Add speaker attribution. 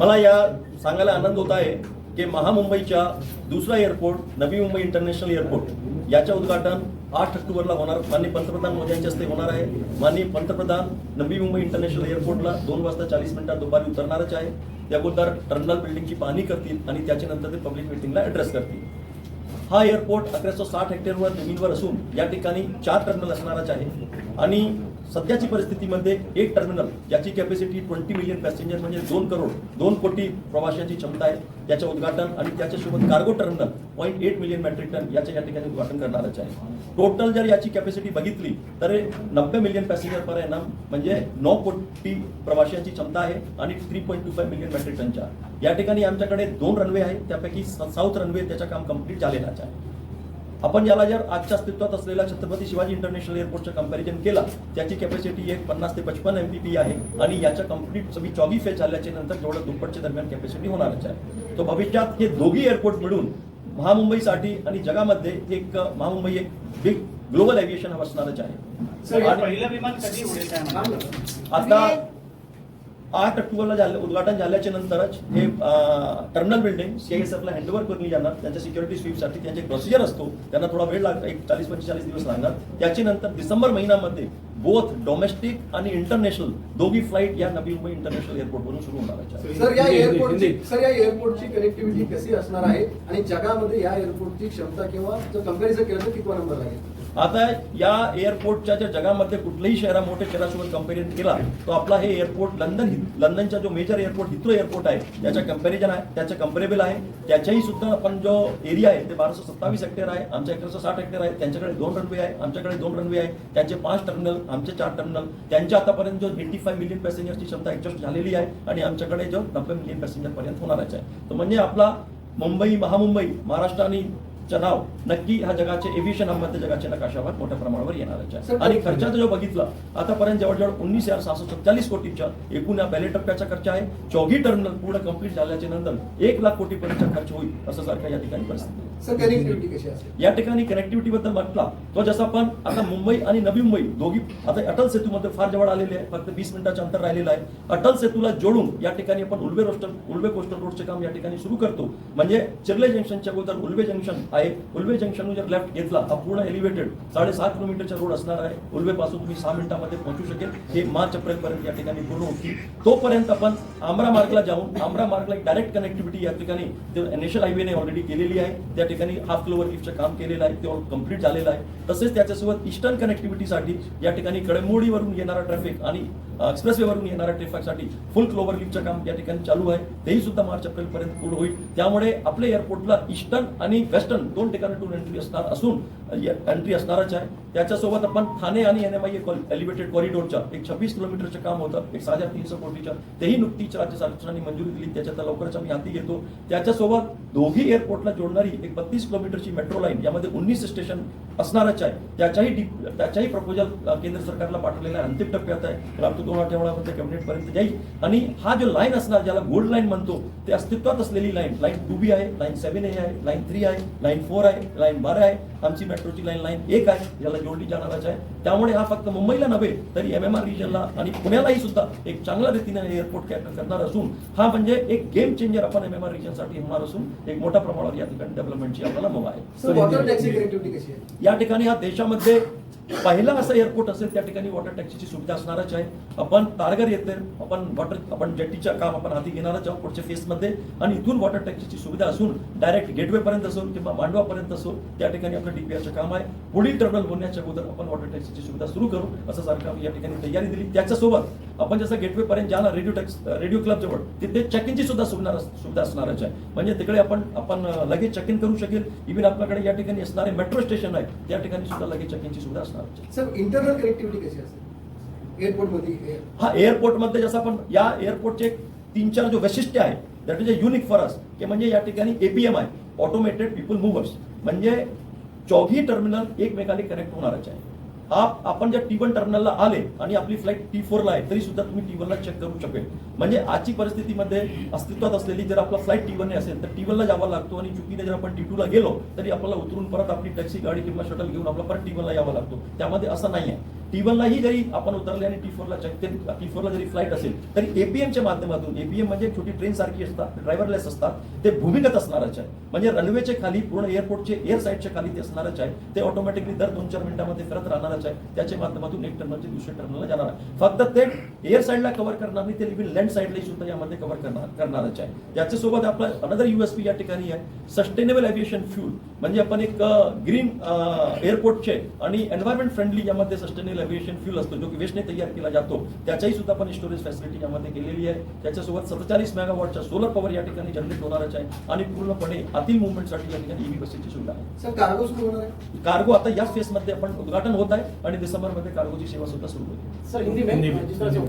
Speaker 1: मला या सांगायला आनंद होत आहे की महामुंबईच्या दुसरा airport Navi Mumbai international airport याच्या उद्घाटन आठ ऑक्टोबरला होणार. माननीय पंतप्रधान मोदी यांच्या हस्ते होणार आहे. माननीय पंतप्रधान नवी मुंबई इंटरनॅशनल एअरपोर्टला दोन वाजता चाळीस मिनिटात दुपारी उतरणारच आहे. त्या अगोदर टर्मिनल बिल्डिंगची पाहणी करतील आणि त्याच्यानंतर ते पब्लिक मिटिंगला ॲड्रेस करतील. हा एअरपोर्ट अकराशे साठ हेक्टरवर जमीनवर असून या ठिकाणी चार टर्मिनल असणारच आहे. आणि सध्याची परिस्थितीमध्ये एक टर्मिनल ज्याची कॅपॅसिटी ट्वेंटी मिलियन पॅसेंजर म्हणजे दोन करोड दोन कोटी प्रवाशांची क्षमता आहे. त्याचे उद्घाटन आणि त्याच्यासोबत cargo terminal point eight million metric ton याचे या ठिकाणी उद्घाटन करणारच आहे. टोटल जर याची कॅपॅसिटी बघितली तर नब्बे मिलियन पॅसेंजर पर एनम म्हणजे नऊ कोटी प्रवाशांची क्षमता आहे आणि three point two five million metric टनच्या या ठिकाणी आमच्याकडे दोन रनवे आहे त्यापैकी साऊथ रनवे त्याचं काम कंप्लीट झालेलाच आहे. आपण याला जर आजच्या अस्तित्वात असलेल्या छत्रपती शिवाजी इंटरनॅशनल एअरपोर्टचं कंपॅरिझन केला त्याची कॅपॅसिटी एक पन्नास ते पचपन्न एम पी पी आहे आणि याच्या कंप्लीट सगळी चौवी फेज झाल्याच्यानंतर जेवढं दुप्पटच्या दरम्यान कॅपॅसिटी होणारच आहे तो भविष्यात हे दोघी एअरपोर्ट मिळून महामुंबईसाठी आणि जगामध्ये एक महामुंबई एक बिग ग्लोबल एव्हिएशन हब असणारच आहे
Speaker 2: सर
Speaker 1: आणि-
Speaker 2: पहिलं विमान कधी उडेल काय म्हणतात?
Speaker 1: आता आठ ऑक्टोबरला झालं उद्घाटन झाल्याच्या नंतरच हे टर्मिनल बिल्डिंग सीआयएसएफला हँडओव्हर करून जाणार त्यांच्या सिक्युरिटी स्वीपसाठी त्यांचे प्रोसिजर असतो. त्यांना थोडा वेळ लागतो. एक चाळीस पंचेचाळीस दिवस लागणार. त्याच्या नंतर डिसेंबर महिन्यामध्ये बोथ डोमेस्टिक आणि इंटरनॅशनल दोघी फ्लाईट या नवी मुंबई इंटरनॅशनल एअरपोर्टवरून सुरू होणार आहेत.
Speaker 3: सर या एअरपोर्टची सर या एअरपोर्टची कनेक्टिव्हिटी कशी असणार आहे? आणि जगामध्ये या एअरपोर्टची क्षमता किंवा जर कंपॅरिझन केलं तर कितवा नंबर लागेल
Speaker 1: आता या एअरपोर्टच्या ज्या जगामध्ये कुठल्याही शहरा मोठ्या शहरासोबत कंपॅरिझन केला तो आपला हे एअरपोर्ट लंडन लंडनचा जो मेजर एअरपोर्ट हिथ्रो एअरपोर्ट आहे त्याच्या कंपॅरिझन आहे त्याचं कम्पेरेबल आहे. त्याच्याही सुद्धा आपण जो एरिया आहे ते बाराशे सत्तावीस हेक्टर आहे आमच्या एकशे साठ हेक्टर आहे त्यांच्याकडे दोन रनवे आहे आमच्याकडे दोन रनवे आहे त्यांचे पाच टर्मिनल आमचे चार टर्मिनल त्यांच्या आतापर्यंत जो एटी फाय मिलियन पॅसेंजरची क्षमता ऍडजस्ट झालेली आहे आणि आमच्याकडे जो नब्बे मिलियन पॅसेंजर पर्यंत होणारच आहे. तर म्हणजे आपला मुंबई महामुंबई महाराष्ट्र आणि चे नाव नक्की ह्या जगाचे एव्हिएशन हबमध्ये जगाच्या नकाशावर मोठ्या प्रमाणावर येणारच आहे. आणि खर्चाचा जो बघितला आतापर्यंत जवळजवळ उन्नीस हजार सहाशे सत्तालीस कोटीच्या एकूण या पहिले टप्प्याचा खर्च आहे. चौघी टर्मिनल पूर्ण कंप्लीट झाल्याच्यानंतर एक लाख कोटीपर्यंतचा खर्च होईल असं सारखं या ठिकाणी परिस्थिती या ठिकाणी कनेक्टिव्हिटी बद्दल म्हटला तो जसं आपण आता मुंबई आणि नवी मुंबई दोघी आता अटल सेतूमध्ये फार जवळ आलेले आहे फक्त वीस मिनिटाचं अंतर राहिलेलं आहे. अटल सेतूला जोडून या ठिकाणी आपण उल्वे रोस्टर उल्वे कोस्टल रोडचे काम या ठिकाणी सुरू करतो. म्हणजे चिर्ले जंक्शनच्या अगोदर उल्वे जंक्शन आहे. उल्वे जंक्शन जर लेफ्ट घेतला हा पूर्ण एलिव्हेटेड साडेसात किलोमीटरचा रोड असणार आहे. उल्वेपासून तुम्ही सहा मिनिटामध्ये पोहोचू शकेल. हे मार्च एप्रिल पर्यंत या ठिकाणी पूर्ण होती तोपर्यंत आपण आमरा मार्गला जाऊन आमरा मार्गला एक डायरेक्ट कनेक्टिव्हिटी या ठिकाणी नॅशनल हायवेने ऑलरेडी केलेली आहे त्या ठिकाणी हाफ किलोवर लिफ्टचं काम केलेलं आहे ते कंप्लीट झालेलं आहे. तसेच त्याच्यासोबत ईस्टर्न कनेक्टिव्हिटीसाठी या ठिकाणी कडमोडीवरून येणारा ट्रॅफिक आणि एक्सप्रेसवेवरून येणाऱ्या ट्रॅफिकसाठी फुल क्लोवर लिफ्टचं काम या ठिकाणी चालू आहे. तेही सुद्धा मार्च एप्रिल पर्यंत पूर्ण होईल. त्यामुळे आपल्या एअरपोर्टला ईस्टर्न आणि वेस्टर्न दोन ठिकाणी टूर एंट्री असणार असून एंट्री असणारच आहे. त्याच्यासोबत आपण ठाणे आणि एन एम आय एलिव्हेटेड कॉरिडोरच्या एक छब्बीस किलोमीटरचं काम होतं एक सहा हजार तीनशे कोटीच्या तेही नुकतीच राज्य शासनाने मंजुरी दिली. त्याच्यात लवकरच आम्ही हाती घेतो. त्याच्यासोबत दोघी एअरपोर्टला जोडणारी एक बत्तीस किलोमीटरची मेट्रो लाईन यामध्ये उन्नीस स्टेशन असणारच आहे. त्याच्याही डि- त्याच्याही प्रपोजल केंद्र सरकारला पाठवलेला आहे. अंतिम टप्प्यात आहे. मला दोन आठवड्यामध्ये कॅबिनेटपर्यंत जाईल. आणि हा जो लाईन असणार ज्याला गोल्ड लाईन म्हणतो ते अस्तित्वात असलेली लाईन लाईन टू बी आहे लाईन सेव्हन ए आहे लाईन थ्री आहे लाईन फोर आहे लाईन बारा आहे. आमची मेट्रोची लाईन लाईन एक आहे याला जोडली जाणारच आहे. त्यामुळे हा फक्त मुंबईला नव्हे तरी एम एम आर रिजनला आणि पुण्यालाही सुद्धा एक चांगल्या रीतीने एअरपोर्ट कॅप्चर करणार असून हा म्हणजे एक गेम चेंजर आपण एम एम आर रिजनसाठी होणार असून एक मोठ्या प्रमाणावर या ठिकाणी डेव्हलपमेंटची आपल्याला मुभ
Speaker 3: कशी आहे?
Speaker 1: या ठिकाणी हा देशामध्ये पहिला असं एअरपोर्ट असेल त्या ठिकाणी वॉटर टॅक्सीची सुविधा असणारच आहे. आपण तारगर येते आपण वॉटर आपण जेटीच्या काम आपण हाती घेणारच आहोत पुढच्या फेसमध्ये आणि इथून वॉटर टॅक्सीची सुविधा असून डायरेक्ट गेटवेपर्यंत असून असो किंवा मांडवापर्यंत असो त्या ठिकाणी आपलं डीपीआरचं काम आहे. पुढील टर्मिनल होण्याच्या अगोदर आपण वॉटर टॅक्सीची सुविधा सुरू करू. असं सारखं आम्ही या ठिकाणी तयारी दिली. त्याच्यासोबत आपण जसं गेटवेपर्यंत ज्याला रेडिओ टॅक्स रेडिओ क्लब जवळ तिथे चेक इनची सुद्धा सुविधा सुविधा असणारच आहे. म्हणजे तिकडे आपण आपण लगेच चेक इन करू शकेल. इव्हन आपल्याकडे या ठिकाणी असणारे मेट्रो स्टेशन आहे त्या ठिकाणी सुद्धा लगेच चेक इनची सुविधा असणार
Speaker 3: सर इंटरनल कनेक्टिव्हिटी कशी असेल एअरपोर्टमध्ये
Speaker 1: हा एअरपोर्टमध्ये जसं आपण या एअरपोर्टचे तीन चार जो वैशिष्ट्य आहे that is a unique for us की म्हणजे या ठिकाणी एपीएम आहे ऑटोमेटेड पीपल मुव्हर्स म्हणजे चौघी टर्मिनल एकमेकांनी कनेक्ट होणारच आहे. आपण जर टी वन टर्मिनलला आले आणि आपली फ्लाईट टी फोरला आहे तरी सुद्धा तुम्ही टी वनला चेक करू शकेल. म्हणजे आजची परिस्थितीमध्ये अस्तित्वात असलेली जर आपला फ्लाईट टी वन असेल तर टी वनला जावा लागतो आणि चुकीने जर आपण टी टूला गेलो तरी आपल्याला उतरून परत आपली टॅक्सी गाडी किंवा शटल घेऊन आपला परत टी वनला यावं लागतो. त्यामध्ये असं नाही आहे टी लाही जरी आपण उतरले आणि टी फोरला टी फोरला जरी फ्लाईट असेल तरी एपीएमच्या माध्यमातून एपीएम म्हणजे एक छोटी ट्रेन सारखी असतात ड्रायव्हरलेस असतात ते भूमिगत असणारच आहे. म्हणजे रेल्वेच्या खाली पूर्ण एअरपोर्टचे एअर साईडच्या खाली ते असणारच आहे. ते ऑटोमॅटिकली दर दोन चार मिनिटांमध्ये फिरत राहणारच आहे. त्याच्या माध्यमातून एक टर्मिनलचे दुसऱ्या टर्मिनलला जाणार आहे. फक्त ते एअर साईडला कव्हर करणार नाही ते इव्हन लँड साईडला सुद्धा यामध्ये कव्हर करणार करणारच आहे. त्याच्यासोबत आपला अनदर युएसपी या ठिकाणी आहे सस्टेनेबल एव्हिएशन फ्यूल म्हणजे आपण एक ग्रीन एअरपोर्टचे आणि एन्व्हायरमेंट फ्रेंडली यामध्ये सस्टेनेबल एव्हिएशन फ्यूल असतो जो की वेस्टने तयार केला जातो त्याच्याही सुद्धा आपण स्टोरेज फॅसिलिटी यामध्ये केलेली आहे. त्याच्यासोबत सत्तेचाळीस मेगावॉटच्या सोलर पॉवर या ठिकाणी जनरेट होणारच आहे आणि पूर्णपणे आतील मुवमेंटसाठी या ठिकाणी ईव्ही बसेसची सुविधा आहे.
Speaker 3: सर कार्गो सुरू होणार आहे?
Speaker 1: कार्गो आता याच फेसमध्ये आपण उद्घाटन होत आहे आणि डिसेंबरमध्ये कार्गोची सेवा सुद्धा सुरू होईल.
Speaker 2: सर हिंदी में